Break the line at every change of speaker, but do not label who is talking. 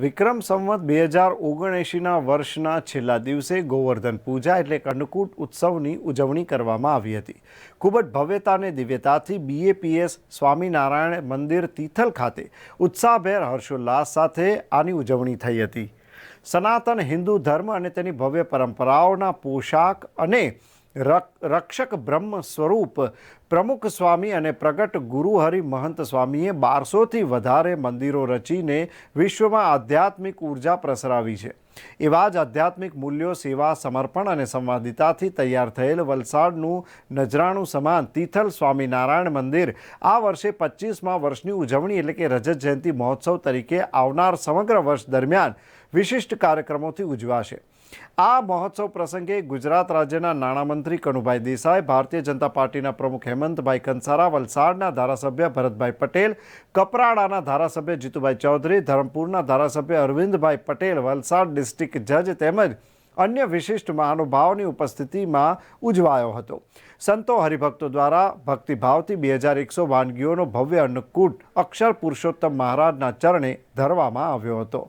વિક્રમ સંવત બે હજાર ઓગણએંશીના વર્ષના છેલ્લા દિવસે ગોવર્ધન પૂજા એટલે કે ઉત્સવની ઉજવણી કરવામાં આવી હતી. ખૂબ જ ભવ્યતા અને દિવ્યતાથી બીએપીએસ સ્વામિનારાયણ મંદિર તિથલ ખાતે ઉત્સાહભેર હર્ષોલ્લાસ સાથે આની ઉજવણી થઈ હતી. સનાતન હિન્દુ ધર્મ અને તેની ભવ્ય પરંપરાઓના પોશાક અને રક્ષક બ્રહ્મ સ્વરૂપ. પ્રમુખ સ્વામી અને પ્રગટ ગુરુહરિ મહંત સ્વામીએ બારસોથી વધારે મંદિરો રચીને વિશ્વમાં આધ્યાત્મિક ઊર્જા પ્રસરાવી છે. એવા જ આધ્યાત્મિક મૂલ્યો સેવા, સમર્પણ અને સંવાદિતાથી તૈયાર થયેલ વલસાડનું નજરાણું સમાન તિથલ સ્વામિનારાયણ મંદિર આ વર્ષે પચીસમાં વર્ષની ઉજવણી એટલે કે રજત જયંતિ મહોત્સવ તરીકે આવનાર સમગ્ર વર્ષ દરમિયાન વિશિષ્ટ કાર્યક્રમોથી ઉજવાશે. આ મહોત્સવ પ્રસંગે ગુજરાત રાજ્યના નાણામંત્રી કનુભાઈ દેસાઈ, ભારતીય જનતા પાર્ટીના પ્રમુખ હેમંતભાઈ કંસારા, વલસાડના ધારાસભ્ય ભરતભાઈ પટેલ, કપરાડાના ધારાસભ્ય જીતુભાઈ ચૌધરી, ધરમપુરના ધારાસભ્ય અરવિંદભાઈ પટેલ, વલસાડ ડિસ્ટ્રિક્ટ જજ તેમજ અન્ય વિશિષ્ટ મહાનુભાવોની ઉપસ્થિતિમાં ઉજવાયો હતો. સંતો હરિભક્તો દ્વારા ભક્તિભાવથી બે હજાર એકસો વાનગીઓનો ભવ્ય અન્નકૂટ અક્ષર પુરુષોત્તમ મહારાજના ચરણે ધરવામાં આવ્યો હતો.